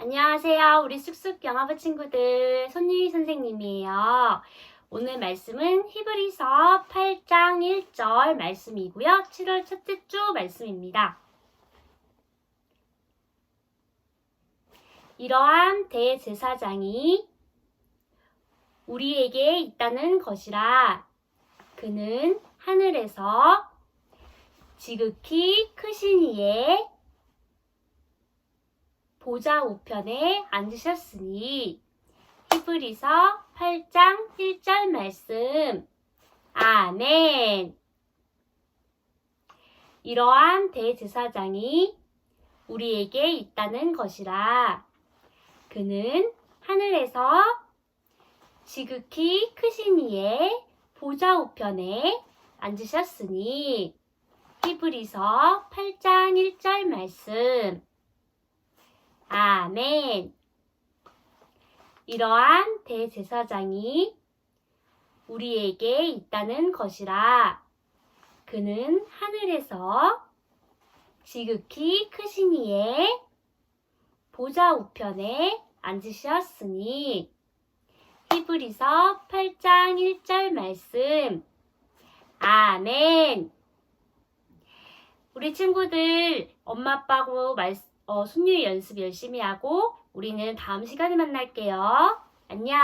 안녕하세요. 우리 쑥쑥 영화부 친구들 손유희 선생님이에요. 오늘 말씀은 히브리서 8장 1절 말씀이고요. 7월 첫째 주 말씀입니다. 이러한 대제사장이 우리에게 있다는 것이라 그는 하늘에서 지극히 크신 이의 보좌 우편에 앉으셨으니 히브리서 8장 1절 말씀. 아멘. 이러한 대제사장이 우리에게 있다는 것이라. 그는 하늘에서 지극히 크신 이의 보좌 우편에 앉으셨으니 히브리서 8장 1절 말씀 아멘. 이러한 대제사장이 우리에게 있다는 것이라 그는 하늘에서 지극히 크신 이의 보좌 우편에 앉으셨으니 히브리서 8장 1절 말씀 아멘. 우리 친구들 엄마 아빠하고 말씀 어, 순유 연습 열심히 하고 우리는 다음 시간에 만날게요. 안녕.